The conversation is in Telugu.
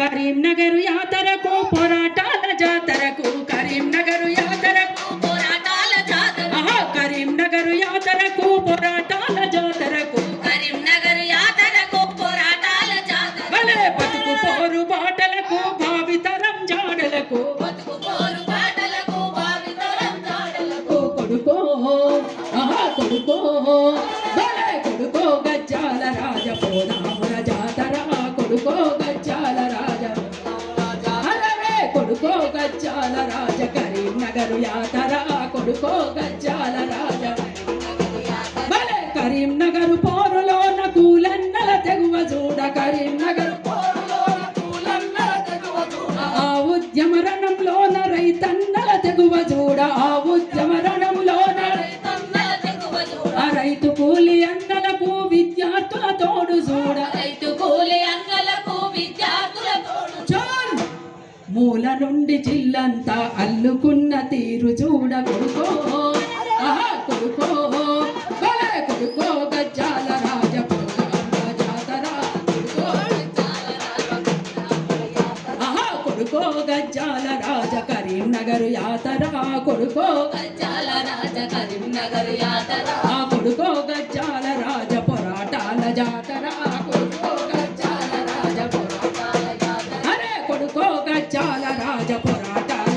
కరీంనగర్ యాతరకు పోరాటాల జాతరకు కరీంనగర్ యాతరకు. పోరాటాల జాతర కరీంనగర్ యాతరకు పోరాటాల జాతరకు. కరీంనగర్ యాతరకు పోరాటాల జాతర భలే బతుకు పోరు బాటలకు భావితరం జాడలకు. బతుకు పోరు పాటలకు భావితరం జాడలకు. కొడుకో ఆహా కొడుకో. భలే కొడుకో గజ్జాల రాజ కరీంనగరు యాతర కొడుకో గజ్జాల రాజ భలే కరీంనగర్ పోరులోన కూలన్నల తెగువ చూడ. కరీంనగరు ఆ ఉద్యమ రణంలోన రైతన్నల తెగువ చూడ. ఆ ఉద్యమ రణంలోన రైతు కూలి అన్నలకు విద్యార్థుల తోడు చూడ. మూల నుండి జిల్లంతా అల్లుకున్న తీరు చూడ కొడుకో. ఆహా కొడుకో. భలే కొడుకో గజ్జాల రాజ ఆహా కొడుకో గజ్జాల రాజ కరీంనగర్ యాతర. కొడుకో గజ్జాల రాజ కరీంనగర్ యాతర కొడుకో గజ్జాల రాజ పొరాటాల జాతర. చాల రాజ పోరాట